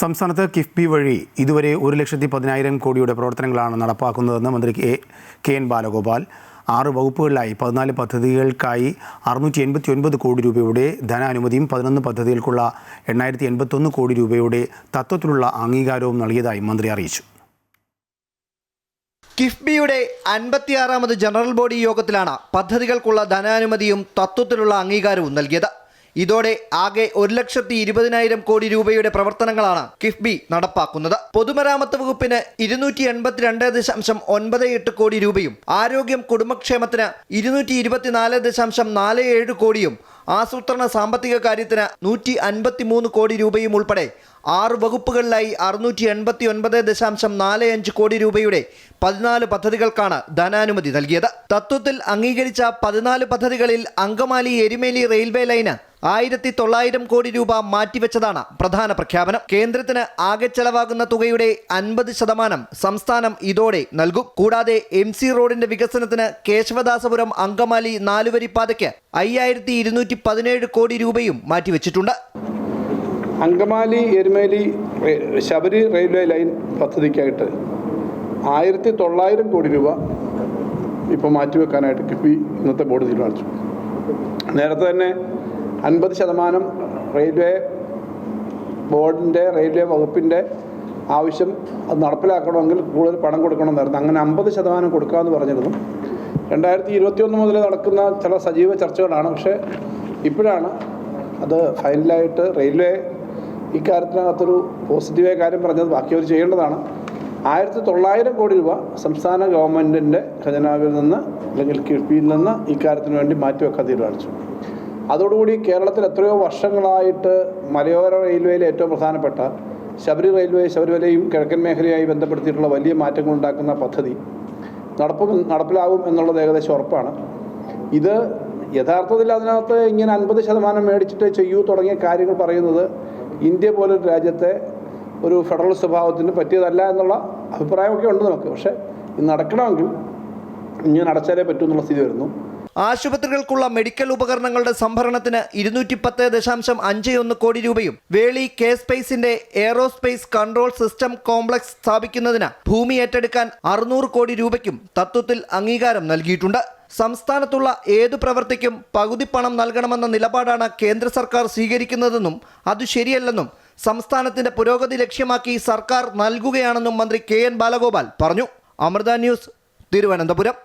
സംസ്ഥാനത്ത് കിഫ്ബി വഴി ഇതുവരെ ഒരു ലക്ഷത്തി പതിനായിരം കോടിയുടെ പ്രവർത്തനങ്ങളാണ് നടപ്പാക്കുന്നതെന്ന് മന്ത്രി കെ കെ എൻ ബാലഗോപാൽ. ആറ് വകുപ്പുകളിലായി പതിനാല് പദ്ധതികൾക്കായി അറുന്നൂറ്റി എൺപത്തി ഒൻപത് കോടി രൂപയുടെ ധനാനുമതിയും പതിനൊന്ന് പദ്ധതികൾക്കുള്ള എണ്ണായിരത്തി എൺപത്തൊന്ന് കോടി രൂപയുടെ തത്വത്തിലുള്ള അംഗീകാരവും നൽകിയതായി മന്ത്രി അറിയിച്ചു. കിഫ്ബിയുടെ അൻപത്തിയാറാമത് ജനറൽ ബോഡി യോഗത്തിലാണ് പദ്ധതികൾക്കുള്ള ധനാനുമതിയും തത്വത്തിലുള്ള അംഗീകാരവും നൽകിയത്. ഇതോടെ ആകെ ഒരു ലക്ഷത്തി ഇരുപതിനായിരം കോടി രൂപയുടെ പ്രവർത്തനങ്ങളാണ് കിഫ്ബി നടപ്പാക്കുന്നത്. പൊതുമരാമത്ത് വകുപ്പിന് ഇരുന്നൂറ്റി എൺപത്തിരണ്ട് ദശാംശം ഒൻപത് എട്ട് കോടി രൂപയും ആരോഗ്യം കുടുംബക്ഷേമത്തിന് ഇരുന്നൂറ്റി ഇരുപത്തിനാല് ദശാംശം നാല് ഏഴ് കോടിയും ആസൂത്രണ സാമ്പത്തിക കാര്യത്തിന് നൂറ്റി അൻപത്തി മൂന്ന് കോടി രൂപയും ഉൾപ്പെടെ ആറ് വകുപ്പുകളിലായി അറുന്നൂറ്റി എൺപത്തി ഒൻപത് ദശാംശം നാല് അഞ്ച് കോടി രൂപയുടെ പതിനാല് പദ്ധതികൾക്കാണ് ധനാനുമതി നൽകിയത്. തത്വത്തിൽ അംഗീകരിച്ച പതിനാല് പദ്ധതികളിൽ അങ്കമാലി എരുമേലി റെയിൽവേ ലൈന് ആയിരത്തി തൊള്ളായിരം കോടി രൂപ മാറ്റിവെച്ചതാണ് പ്രധാന പ്രഖ്യാപനം. കേന്ദ്രത്തിന് ആകെ ചെലവാകുന്ന തുകയുടെ അൻപത് ശതമാനം സംസ്ഥാനം ഇതോടെ നൽകും. കൂടാതെ എം സി റോഡിന്റെ വികസനത്തിന് കേശവദാസപുരം അങ്കമാലി നാലുവരിപ്പാതയ്ക്ക് അയ്യായിരത്തി ഇരുന്നൂറ്റി പതിനേഴ് കോടി രൂപയും മാറ്റിവെച്ചിട്ടുണ്ട്. അങ്കമാലി എരുമേലി ശബരി റെയിൽവേ ലൈൻ പദ്ധതിക്കായിട്ട് ആയിരത്തി തൊള്ളായിരം കോടി രൂപ ഇപ്പോൾ മാറ്റിവെക്കാനായിട്ട് കിഫ്ബി ഇന്നത്തെ ബോർഡ് തീരുമാനിച്ചു. നേരത്തെ തന്നെ അൻപത് ശതമാനം റെയിൽവേ ബോർഡിന്റെ റെയിൽവേ വകുപ്പിന്റെ ആവശ്യം അത് നടപ്പിലാക്കണമെങ്കിൽ കൂടുതൽ പണം കൊടുക്കണമെന്നായിരുന്നു. അങ്ങനെ അമ്പത് ശതമാനം കൊടുക്കാമെന്ന് പറഞ്ഞിരുന്നു. രണ്ടായിരത്തി ഇരുപത്തിയൊന്ന് മുതൽ നടക്കുന്ന ചില സജീവ ചർച്ചകളാണ്. പക്ഷേ ഇപ്പോഴാണ് അത് ഫൈനലായിട്ട് റെയിൽവേ ഇക്കാര്യത്തിനകത്തൊരു പോസിറ്റീവായ കാര്യം പറഞ്ഞത് ബാക്കി അവർ ചെയ്യേണ്ടതാണ്. ആയിരത്തി തൊള്ളായിരം കോടി രൂപ സംസ്ഥാന ഗവൺമെന്റിന്റെ ഖജനാവിൽ നിന്ന് അല്ലെങ്കിൽ കിഫ്ബിയിൽ നിന്ന് ഇക്കാര്യത്തിന് വേണ്ടി മാറ്റിവെക്കാൻ തീരുമാനിച്ചു. അതോടുകൂടി കേരളത്തിൽ എത്രയോ വർഷങ്ങളായിട്ട് മലയോര റെയിൽവേയിലെ ഏറ്റവും പ്രധാനപ്പെട്ട ശബരി റെയിൽവേ ശബരിമലയും കിഴക്കൻ മേഖലയായി ബന്ധപ്പെടുത്തിയിട്ടുള്ള വലിയ മാറ്റങ്ങൾ ഉണ്ടാക്കുന്ന പദ്ധതി നടപ്പും നടപ്പിലാവും എന്നുള്ളത് ഏകദേശം ഉറപ്പാണ്. ഇത് യഥാർത്ഥത്തിൽ അതിനകത്ത് ഇങ്ങനെ അൻപത് ശതമാനം മേടിച്ചിട്ട് ചെയ്യൂ തുടങ്ങിയ കാര്യങ്ങൾ പറയുന്നത് ഇന്ത്യ പോലൊരു രാജ്യത്തെ ഒരു ഫെഡറൽ സ്വഭാവത്തിന് പറ്റിയതല്ല എന്നുള്ള അഭിപ്രായമൊക്കെ ഉണ്ട് നമുക്ക്. പക്ഷേ ഇത് നടക്കണമെങ്കിൽ ഇങ്ങനെ അടച്ചാലേ പറ്റൂ എന്നുള്ള സ്ഥിതി വരുന്നു. ആശുപത്രികൾക്കുള്ള മെഡിക്കൽ ഉപകരണങ്ങളുടെ സംഭരണത്തിന് ഇരുന്നൂറ്റി പത്ത് ദശാംശം അഞ്ച് ഒന്ന് കോടി രൂപയും വേളി കെ സ്പേസിന്റെ എയറോസ്പേസ് കൺട്രോൾ സിസ്റ്റം കോംപ്ലക്സ് സ്ഥാപിക്കുന്നതിന് ഭൂമി ഏറ്റെടുക്കാൻ അറുന്നൂറ് കോടി രൂപയ്ക്കും തത്വത്തിൽ അംഗീകാരം നൽകിയിട്ടുണ്ട്. സംസ്ഥാനത്തുള്ള ഏതു പ്രവൃത്തിക്കും പകുതി പണം നൽകണമെന്ന നിലപാടാണ് കേന്ദ്ര സർക്കാർ സ്വീകരിക്കുന്നതെന്നും അത് ശരിയല്ലെന്നും സംസ്ഥാനത്തിന്റെ പുരോഗതി ലക്ഷ്യമാക്കി സർക്കാർ നൽകുകയാണെന്നും മന്ത്രി കെ എൻ ബാലഗോപാൽ പറഞ്ഞു. അമൃത ന്യൂസ് തിരുവനന്തപുരം.